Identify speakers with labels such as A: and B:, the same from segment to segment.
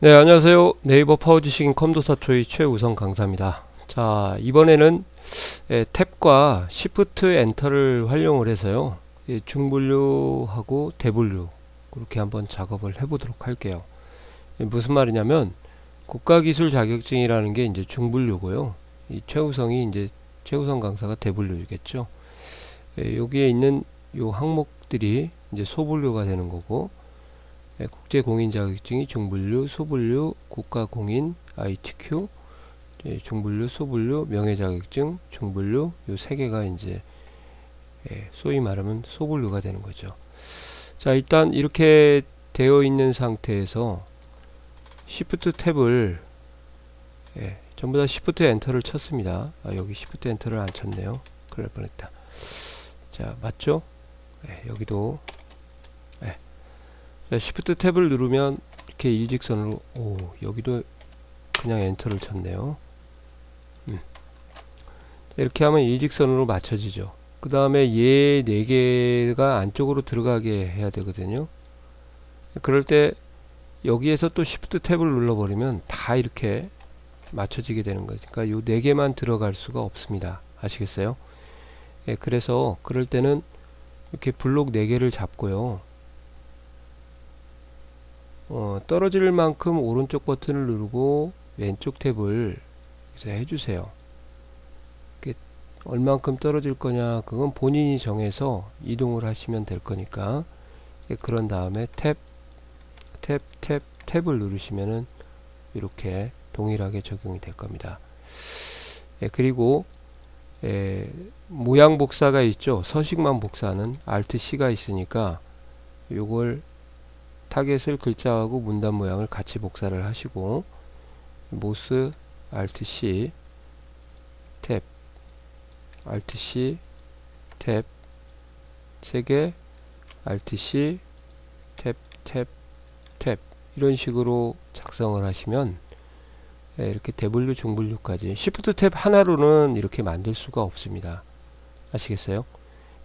A: 네 안녕하세요. 네이버 파워지식인 컴도사초의 최우성 강사입니다. 자 이번에는 예, 탭과 Shift 엔터를 활용을 해서요. 예, 중분류하고 대분류. 그렇게 한번 작업을 해보도록 할게요. 예, 무슨 말이냐면 국가기술 자격증이라는 게 이제 중분류고요. 이 최우성이 이제 최우성 강사가 대분류겠죠. 예, 여기에 있는 요 항목들이 이제 소분류가 되는 거고 예, 국제공인 자격증이 중분류, 소분류, 국가공인, ITQ, 예, 중분류, 소분류, 명예자격증, 중분류 요 세 개가 이제 예, 소위 말하면 소분류가 되는 거죠. 자 일단 이렇게 되어 있는 상태에서 Shift 탭을 예, 전부 다 Shift 엔터를 쳤습니다. 아, 여기 Shift 엔터를 안 쳤네요. 그럴 뻔했다. 자 맞죠? 예, 여기도 자, Shift 탭을 누르면 이렇게 일직선으로 오 여기도 그냥 엔터를 쳤네요. 음. 이렇게 하면 일직선으로 맞춰지죠. 그 다음에 얘 4개가 안쪽으로 들어가게 해야 되거든요. 그럴 때 여기에서 또 Shift 탭을 눌러버리면 다 이렇게 맞춰지게 되는 거죠 그러니까 요 4개만 들어갈 수가 없습니다. 아시겠어요? 예, 그래서 그럴 때는 이렇게 블록 4개를 잡고요 어, 떨어질 만큼 오른쪽 버튼을 누르고 왼쪽 탭을 해주세요. 얼만큼 떨어질 거냐 그건 본인이 정해서 이동을 하시면 될 거니까 예, 그런 다음에 탭, 탭, 탭, 탭 을 누르시면은 이렇게 동일하게 적용이 될 겁니다. 예, 그리고 예, 모양 복사가 있죠. 서식만 복사는 Alt C가 있으니까 요걸 타겟을 글자하고 문단 모양을 같이 복사를 하시고 모스 Alt C 탭 Alt C 탭 3개 Alt C 탭 탭 탭. 이런 식으로 작성을 하시면 예, 이렇게 대분류 중분류까지. Shift 탭 하나로는 이렇게 만들 수가 없습니다. 아시겠어요?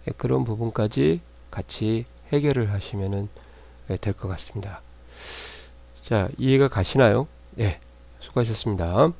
A: 예, 그런 부분까지 같이 해결을 하시면은 네, 될 것 같습니다. 자, 이해가 가시나요? 네, 수고하셨습니다.